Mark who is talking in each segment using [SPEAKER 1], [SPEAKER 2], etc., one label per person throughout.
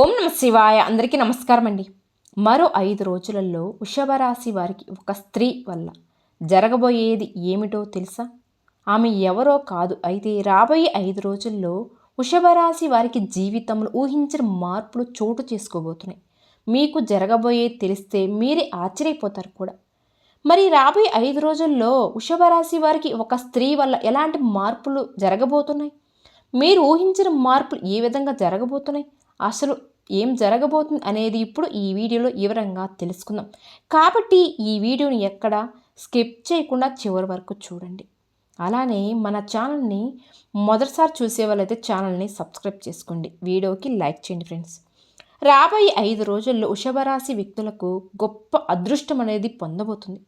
[SPEAKER 1] ఓం నమ శివాయ. అందరికీ నమస్కారం అండి మరో ఐదు రోజులలో వృషభరాశి వారికి ఒక స్త్రీ వల్ల జరగబోయేది ఏమిటో తెలుసా? ఆమె ఎవరో కాదు. అయితే రాబోయే ఐదు రోజుల్లో వృషభరాశి వారికి జీవితంలో ఊహించిన మార్పులు చోటు చేసుకోబోతున్నాయి. మీకు జరగబోయేది తెలిస్తే మీరే ఆశ్చర్యపోతారు కూడా. మరి రాబోయే ఐదు రోజుల్లో వృషభరాశి వారికి ఒక స్త్రీ వల్ల ఎలాంటి మార్పులు జరగబోతున్నాయి? మీరు ఊహించిన మార్పులు ఏ విధంగా జరగబోతున్నాయి? అసలు ఏం జరగబోతుంది అనేది ఇప్పుడు ఈ వీడియోలో వివరంగా తెలుసుకుందాం. కాబట్టి ఈ వీడియోని ఎక్కడ స్కిప్ చేయకుండా చివరి వరకు చూడండి. అలానే మన ఛానల్ని మొదటిసారి చూసే వాళ్ళైతే ఛానల్ని సబ్స్క్రైబ్ చేసుకోండి. వీడియోకి లైక్ చేయండి ఫ్రెండ్స్. రాబోయే ఐదు రోజుల్లో వృషభరాశి వ్యక్తులకు గొప్ప అదృష్టం అనేది పొందబోతుంది.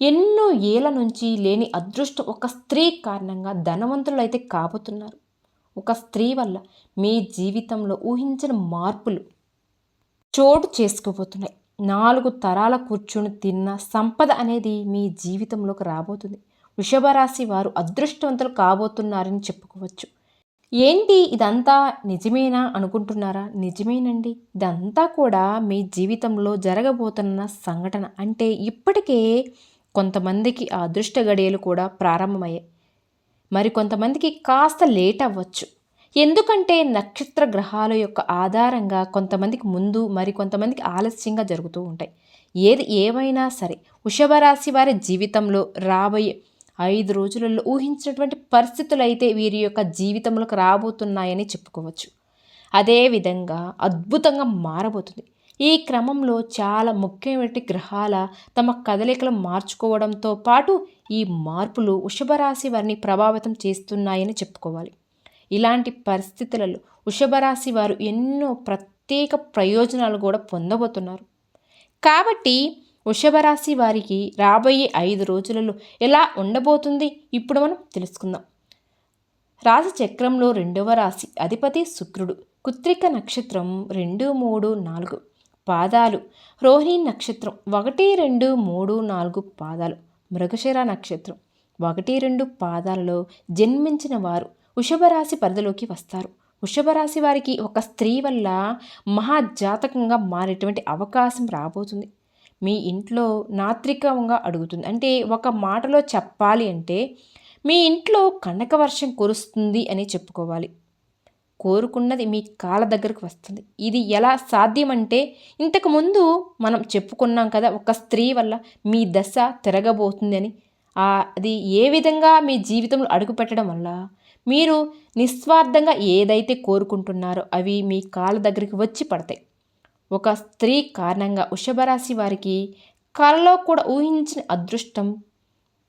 [SPEAKER 1] ఎన్నో ఏళ్ళ నుంచి లేని అదృష్టం ఒక స్త్రీ కారణంగా ధనవంతులు అయితే కాబోతున్నారు. ఒక స్త్రీ వల్ల మీ జీవితంలో ఊహించిన మార్పులు చోటు చేసుకోబోతున్నాయి. నాలుగు తరాల కూర్చుని తిన్న సంపద అనేది మీ జీవితంలోకి రాబోతుంది. వృషభరాశి వారు అదృష్టవంతులు కాబోతున్నారని చెప్పుకోవచ్చు. ఏంటి ఇదంతా? నిజమేనా అనుకుంటున్నారా? నిజమేనండి. ఇదంతా కూడా మీ జీవితంలో జరగబోతున్న సంఘటన. అంటే ఇప్పటికే కొంతమందికి ఆ అదృష్ట గడియలు కూడా ప్రారంభమయ్యాయి. మరి కొంతమందికి కాస్త లేట్ అవ్వచ్చు. ఎందుకంటే నక్షత్ర గ్రహాల యొక్క ఆధారంగా కొంతమందికి ముందు మరి కొంతమందికి ఆలస్యంగా జరుగుతూ ఉంటాయి. ఏది ఏమైనా సరే వృషభరాశి వారి జీవితంలో రాబోయే ఐదు రోజులలో ఊహించినటువంటి పరిస్థితులు అయితే వీరి యొక్క జీవితంలోకి రాబోతున్నాయని చెప్పుకోవచ్చు. అదేవిధంగా అద్భుతంగా మారబోతుంది. ఈ క్రమంలో చాలా ముఖ్యమైన గ్రహాల తమ కదలికలు మార్చుకోవడంతో పాటు ఈ మార్పులు వృషభరాశి వారిని ప్రభావితం చేస్తున్నాయని చెప్పుకోవాలి. ఇలాంటి పరిస్థితులలో వృషభరాశి వారు ఎన్నో ప్రత్యేక ప్రయోజనాలు కూడా పొందబోతున్నారు. కాబట్టి వృషభరాశి వారికి రాబోయే ఐదు రోజులలో ఎలా ఉండబోతుంది? ఇప్పుడు మనం తెలుసుకుందాం. రాశి చక్రంలో రెండవ రాశి అధిపతి శుక్రుడు. కుత్రిక నక్షత్రం రెండు మూడు నాలుగు. పాదాలు. రోహిణి నక్షత్రం. ఒకటి రెండు మూడు నాలుగు పాదాలు. మృగశిర నక్షత్రం. ఒకటి రెండు పాదాలలో జన్మించిన వారు వృషభరాశి పరిధిలోకి వస్తారు. వృషభరాశి వారికి ఒక స్త్రీ వల్ల మహాజాతకంగా మారేటువంటి అవకాశం రాబోతుంది. మీ ఇంట్లో నాత్రికంగా అడుగుతుంది. అంటే ఒక మాటలో చెప్పాలి అంటే మీ ఇంట్లో కనక వర్షం కురుస్తుంది అని చెప్పుకోవాలి. కోరుకున్నది మీ కాళ్ళ దగ్గరకు వస్తుంది. ఇది ఎలా సాధ్యమంటే ఇంతకుముందు మనం చెప్పుకున్నాం కదా ఒక స్త్రీ వల్ల మీ దశ తిరగబోతుంది అని అది ఏ విధంగా మీ జీవితంలో అడుగుపెట్టడం వల్ల? మీరు నిస్వార్థంగా ఏదైతే కోరుకుంటున్నారో అవి మీ కాళ్ళ దగ్గరికి వచ్చి పడతాయి. ఒక స్త్రీ కారణంగా వృషభరాశి వారికి కళలో కూడా ఊహించిన అదృష్టం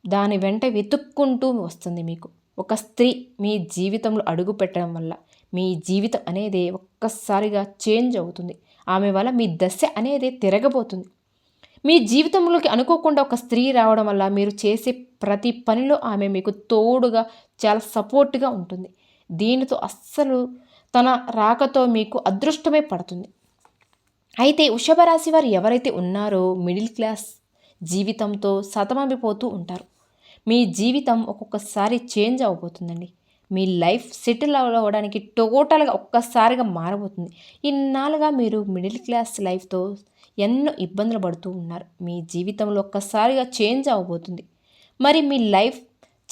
[SPEAKER 1] దాని వెంట వెతుక్కుంటూ వస్తుంది మీకు. ఒక స్త్రీ మీ జీవితంలో అడుగు పెట్టడం వల్ల మీ జీవితం అనేది ఒక్కసారిగా చేంజ్ అవుతుంది. ఆమె వల్ల మీ దశ అనేది తిరగబోతుంది. మీ జీవితంలోకి అనుకోకుండా ఒక స్త్రీ రావడం వల్ల మీరు చేసే ప్రతి పనిలో ఆమె మీకు తోడుగా చాలా సపోర్ట్గా ఉంటుంది. దీనితో అస్సలు తన రాకతో మీకు అదృష్టమే పడుతుంది. అయితే వృషభ రాశి వారు ఎవరైతే ఉన్నారో మిడిల్ క్లాస్ జీవితంతో సతమమిపోతూ ఉంటారు. మీ జీవితం ఒక్కొక్కసారి చేంజ్ అవబోతుందండి. మీ లైఫ్ సెటిల్ అవ్వడానికి టోటల్గా ఒక్కసారిగా మారబోతుంది. ఇన్నాళ్ళుగా మీరు మిడిల్ క్లాస్ లైఫ్తో ఎన్నో ఇబ్బందులు పడుతూ ఉన్నారు. మీ జీవితంలో ఒక్కసారిగా చేంజ్ అవ్వబోతుంది. మరి మీ లైఫ్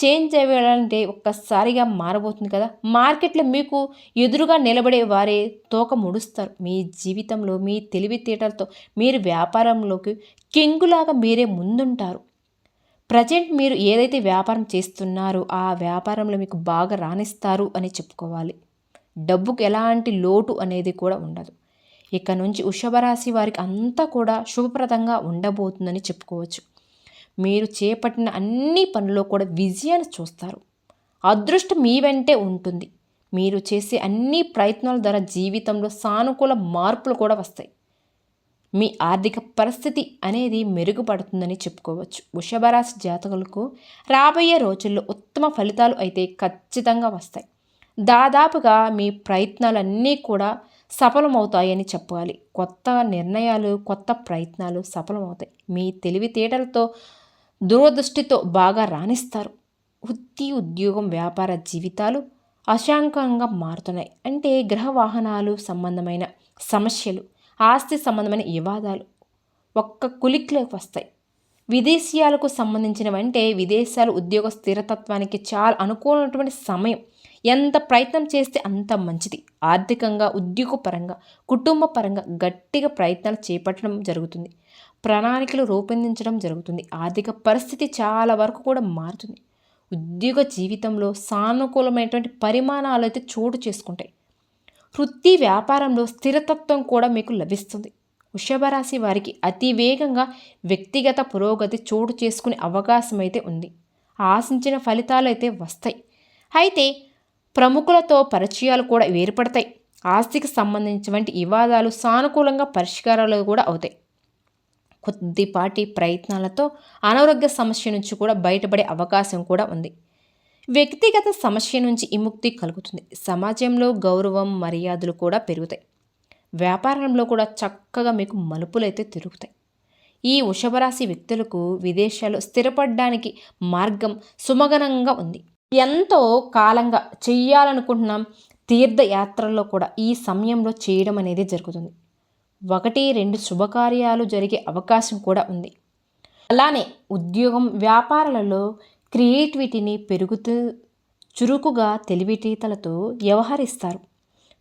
[SPEAKER 1] చేంజ్ అవ్వాలంటే ఒక్కసారిగా మారబోతుంది కదా? మార్కెట్లో మీకు ఎదురుగా నిలబడే వారే తోక ముడుస్తారు. మీ జీవితంలో మీ తెలివితేటలతో మీరు వ్యాపారంలోకి కింగులాగా మీరే ముందుంటారు. ప్రజెంట్ మీరు ఏదైతే వ్యాపారం చేస్తున్నారో ఆ వ్యాపారంలో మీకు బాగా రాణిస్తారు అని చెప్పుకోవాలి. డబ్బుకు ఎలాంటి లోటు అనేది కూడా ఉండదు. ఇక నుంచి వృషభరాశి వారికి అంతా కూడా శుభప్రదంగా ఉండబోతుందని చెప్పుకోవచ్చు. మీరు చేపట్టిన అన్ని పనుల్లో కూడా విజయాన్ని చూస్తారు. అదృష్టం మీ వెంటే ఉంటుంది. మీరు చేసే అన్ని ప్రయత్నాల ద్వారా జీవితంలో సానుకూల మార్పులు కూడా వస్తాయి. మీ ఆర్థిక పరిస్థితి అనేది మెరుగుపడుతుందని చెప్పుకోవచ్చు. వృషభరాశి జాతకులకు రాబోయే రోజుల్లో ఉత్తమ ఫలితాలు అయితే ఖచ్చితంగా వస్తాయి. దాదాపుగా మీ ప్రయత్నాలన్నీ కూడా సఫలమవుతాయని చెప్పాలి. కొత్త నిర్ణయాలు కొత్త ప్రయత్నాలు సఫలమవుతాయి. మీ తెలివితేటలతో దూరదృష్టితో బాగా రాణిస్తారు. వృత్తి ఉద్యోగం వ్యాపార జీవితాలు అశాంకంగా మారుతున్నాయి. అంటే గ్రహ వాహనాలు సంబంధమైన సమస్యలు ఆస్తి సంబంధమైన వివాదాలు ఒక్క కులిక్లోకి వస్తాయి. విదేశీయాలకు సంబంధించినవంటే విదేశాలు ఉద్యోగ స్థిరతత్వానికి చాలా అనుకూలమైనటువంటి సమయం. ఎంత ప్రయత్నం చేస్తే అంత మంచిది. ఆర్థికంగా ఉద్యోగపరంగా కుటుంబ పరంగా గట్టిగా ప్రయత్నాలు చేపట్టడం జరుగుతుంది. ప్రణాళికలు రూపొందించడం జరుగుతుంది. ఆర్థిక పరిస్థితి చాలా వరకు కూడా మారుతుంది. ఉద్యోగ జీవితంలో సానుకూలమైనటువంటి పరిమాణాలు అయితే చోటు చేసుకుంటాయి. వృత్తి వ్యాపారంలో స్థిరతత్వం కూడా మీకు లభిస్తుంది. వృషభరాశి వారికి అతి వేగంగా వ్యక్తిగత పురోగతి చోటు చేసుకునే అవకాశం అయితే ఉంది. ఆశించిన ఫలితాలు అయితే వస్తాయి. అయితే ప్రముఖులతో పరిచయాలు కూడా ఏర్పడతాయి. ఆస్తికి సంబంధించినటువంటి వివాదాలు సానుకూలంగా పరిష్కారాలు కూడా అవుతాయి. కొద్దిపాటి ప్రయత్నాలతో అనారోగ్య సమస్య నుంచి కూడా బయటపడే అవకాశం కూడా ఉంది. వ్యక్తిగత సమస్య నుంచి విముక్తి కలుగుతుంది. సమాజంలో గౌరవం మర్యాదలు కూడా పెరుగుతాయి. వ్యాపారంలో కూడా చక్కగా మీకు మలుపులైతే తిరుగుతాయి. ఈ వృషభరాశి వ్యక్తులకు విదేశాలు స్థిరపడడానికి మార్గం సుమగనంగా ఉంది. ఎంతో కాలంగా చెయ్యాలనుకుంటున్నాం. తీర్థయాత్రల్లో కూడా ఈ సమయంలో చేయడం అనేది జరుగుతుంది. ఒకటి రెండు శుభకార్యాలు జరిగే అవకాశం కూడా ఉంది. అలానే ఉద్యోగం వ్యాపారాలలో క్రియేటివిటీని పెరుగుతూ చురుకుగా తెలివితేతలతో వ్యవహరిస్తారు.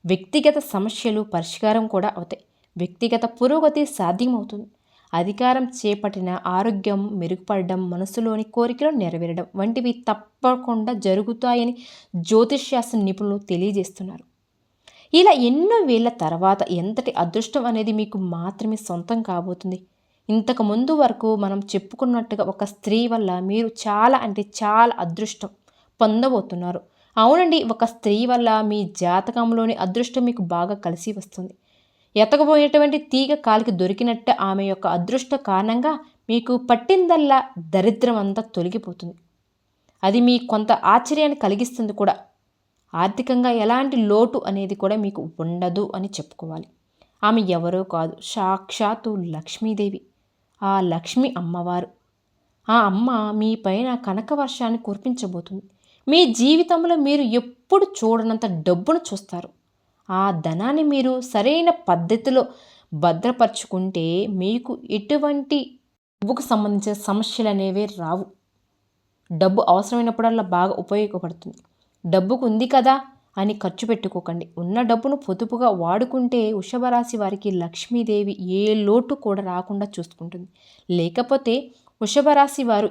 [SPEAKER 1] వ్యక్తిగత సమస్యలు పరిష్కారం కూడా అవుతాయి. వ్యక్తిగత పురోగతి సాధ్యమవుతుంది. అధికారం చేపట్టిన ఆరోగ్యం మెరుగుపడడం మనసులోని కోరికలు నెరవేరడం వంటివి తప్పకుండా జరుగుతాయని జ్యోతిష్శాస్త్ర నిపుణులు తెలియజేస్తున్నారు. ఇలా ఎన్నో వేల తర్వాత ఎంతటి అదృష్టం అనేది మీకు మాత్రమే సొంతం కాబోతుంది? ఇంతకు ముందు వరకు మనం చెప్పుకున్నట్టుగా ఒక స్త్రీ వల్ల మీరు చాలా అంటే చాలా అదృష్టం పొందబోతున్నారు. అవునండి ఒక స్త్రీ వల్ల మీ జాతకంలోని అదృష్టం మీకు బాగా కలిసి వస్తుంది. ఎతకపోయేటువంటి తీగ కాలికి దొరికినట్టే ఆమె యొక్క అదృష్ట కారణంగా మీకు పట్టిందల్లా దరిద్రం అంతా తొలగిపోతుంది. అది మీ కొంత ఆశ్చర్యాన్ని కలిగిస్తుంది కూడా. ఆర్థికంగా ఎలాంటి లోటు అనేది కూడా మీకు ఉండదు అని చెప్పుకోవాలి. ఆమె ఎవరో కాదు సాక్షాత్తు లక్ష్మీదేవి. ఆ లక్ష్మి అమ్మవారు. ఆ అమ్మ మీ పైన కనక వర్షాన్ని కురిపించబోతుంది. మీ జీవితంలో మీరు ఎప్పుడు చూడనంత డబ్బును చూస్తారు. ఆ ధనాన్ని మీరు సరైన పద్ధతిలో భద్రపరుచుకుంటే మీకు ఎటువంటి డబ్బుకు సంబంధించిన సమస్యలు అనేవి రావు. డబ్బు అవసరమైనప్పుడల్లా బాగా ఉపయోగపడుతుంది. డబ్బుకు ఉంది కదా అని ఖర్చు పెట్టుకోకండి. ఉన్న డబ్బును పొదుపుగా వాడుకుంటే వృషభరాశి వారికి లక్ష్మీదేవి ఏ లోటు కూడా రాకుండా చూసుకుంటుంది. లేకపోతే వృషభరాశి వారు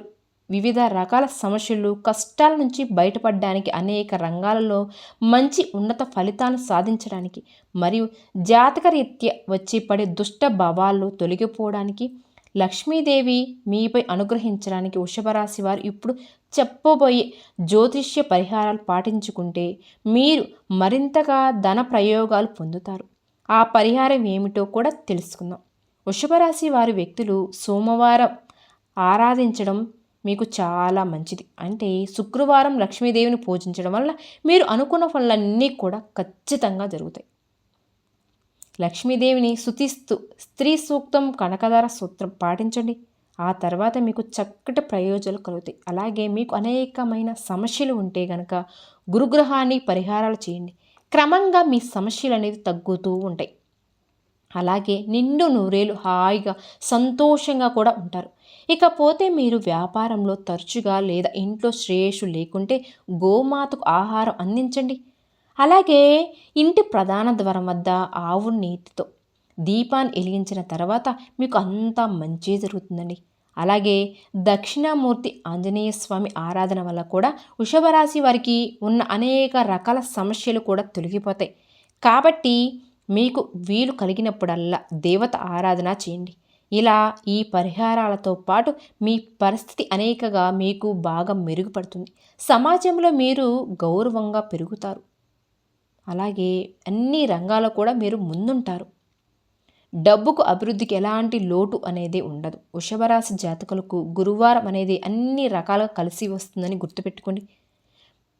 [SPEAKER 1] వివిధ రకాల సమస్యలు కష్టాల నుంచి బయటపడడానికి అనేక రంగాలలో మంచి ఉన్నత ఫలితాలను సాధించడానికి మరియు జాతకరీత్యా వచ్చి పడే దుష్ట భావాలు తొలగిపోవడానికి లక్ష్మీదేవి మీపై అనుగ్రహించడానికి వృషభరాశి వారు ఇప్పుడు చెప్పబోయే జ్యోతిష్య పరిహారాలు పాటించుకుంటే మీరు మరింతగా ధన ప్రయోగాలు పొందుతారు. ఆ పరిహారం ఏమిటో కూడా తెలుసుకుందాం. వృషభరాశి వారి వ్యక్తులు సోమవారం ఆరాధించడం మీకు చాలా మంచిది. అంటే శుక్రవారం లక్ష్మీదేవిని పూజించడం వల్ల మీరు అనుకున్న పనులన్నీ కూడా ఖచ్చితంగా జరుగుతాయి. లక్ష్మీదేవిని శుతిస్తూ స్త్రీ సూక్తం కనకధార సూత్రం పాటించండి. ఆ తర్వాత మీకు చక్కటి ప్రయోజనాలు కలుగుతాయి. అలాగే మీకు అనేకమైన సమస్యలు ఉంటే కనుక గురుగ్రహాన్ని పరిహారాలు చేయండి. క్రమంగా మీ సమస్యలు అనేవి తగ్గుతూ ఉంటాయి. అలాగే నిండు నూరేలు హాయిగా సంతోషంగా కూడా ఉంటారు. ఇకపోతే మీరు వ్యాపారంలో తరచుగా లేదా ఇంట్లో శ్రేయస్సు లేకుంటే గోమాతకు ఆహారం అందించండి. అలాగే ఇంటి ప్రధాన ద్వారం వద్ద ఆవు నీతితో దీపాన్ని వెలిగించిన తర్వాత మీకు అంతా మంచి జరుగుతుందండి. అలాగే దక్షిణామూర్తి ఆంజనేయ స్వామి ఆరాధన వల్ల కూడా వృషభరాశి వారికి ఉన్న అనేక రకాల సమస్యలు కూడా తొలగిపోతాయి. కాబట్టి మీకు వీలు కలిగినప్పుడల్లా దేవత ఆరాధన చేయండి. ఇలా ఈ పరిహారాలతో పాటు మీ పరిస్థితి అనేకగా మీకు బాగా మెరుగుపడుతుంది. సమాజంలో మీరు గౌరవంగా పెరుగుతారు. అలాగే అన్ని రంగాల్లో కూడా మీరు ముందుంటారు. డబ్బుకు అభివృద్ధికి ఎలాంటి లోటు అనేది ఉండదు. వృషభరాశి జాతకులకు గురువారం అనేది అన్ని రకాలుగా కలిసి వస్తుందని గుర్తుపెట్టుకోండి.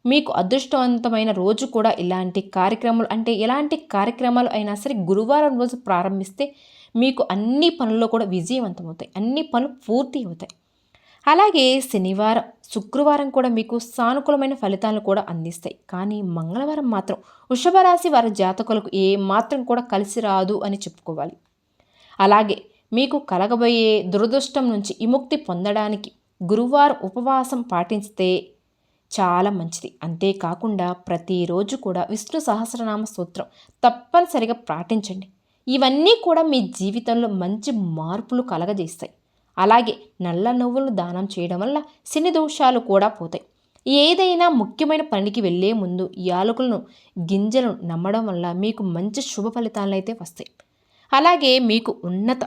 [SPEAKER 1] మీకు అదృష్టవంతమైన రోజు కూడా ఇలాంటి కార్యక్రమాలు అంటే ఎలాంటి కార్యక్రమాలు అయినా సరే గురువారం రోజు ప్రారంభిస్తే మీకు అన్ని పనుల్లో కూడా విజయవంతమవుతాయి. అన్ని పనులు పూర్తి అవుతాయి. అలాగే శనివారం శుక్రవారం కూడా మీకు సానుకూలమైన ఫలితాలను కూడా అందిస్తాయి. కానీ మంగళవారం మాత్రం వృషభరాశి వారి జాతకులకు ఏ మాత్రం కూడా కలిసి రాదు అని చెప్పుకోవాలి. అలాగే మీకు కలగబోయే దురదృష్టం నుంచి విముక్తి పొందడానికి గురువారం ఉపవాసం పాటిస్తే చాలా మంచిది. అంతేకాకుండా ప్రతిరోజు కూడా విష్ణు సహస్రనామ సూత్రం తప్పనిసరిగా పాటించండి. ఇవన్నీ కూడా మీ జీవితంలో మంచి మార్పులు కలగజేస్తాయి. అలాగే నల్ల నువ్వులను దానం చేయడం వల్ల శని దోషాలు కూడా పోతాయి. ఏదైనా ముఖ్యమైన పనికి వెళ్ళే ముందు యాలకులను గింజలను నమ్మడం వల్ల మీకు మంచి శుభ ఫలితాలు అయితే వస్తాయి. అలాగే మీకు ఉన్నత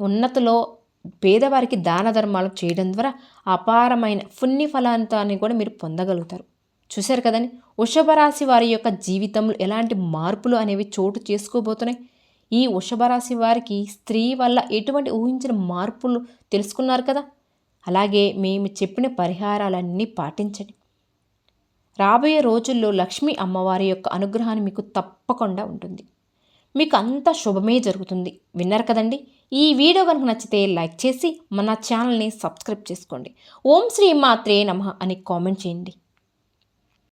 [SPEAKER 1] ఉన్నతలో పేదవారికి దాన ధర్మాలు చేయడం ద్వారా అపారమైన పుణ్య ఫలాంతాన్ని కూడా మీరు పొందగలుగుతారు. చూశారు కదండి? వృషభ రాశి వారి యొక్క జీవితంలో ఎలాంటి మార్పులు అనేవి చోటు చేసుకోబోతున్నాయి? ఈ వృషభరాశి వారికి స్త్రీ వల్ల ఎటువంటి ఊహించిన మార్పులు తెలుసుకున్నారు కదా? అలాగే మేము చెప్పిన పరిహారాలన్నీ పాటించండి. రాబోయే రోజుల్లో లక్ష్మీ అమ్మవారి యొక్క అనుగ్రహాన్ని మీకు తప్పకుండా ఉంటుంది. మీకు అంత శుభమే జరుగుతుంది. విన్నారు కదండి? ఈ వీడియో కనుక నచ్చితే లైక్ చేసి మన ఛానల్ని సబ్స్క్రైబ్ చేసుకోండి. ఓం శ్రీ మాత్రే నమ అని కామెంట్ చేయండి.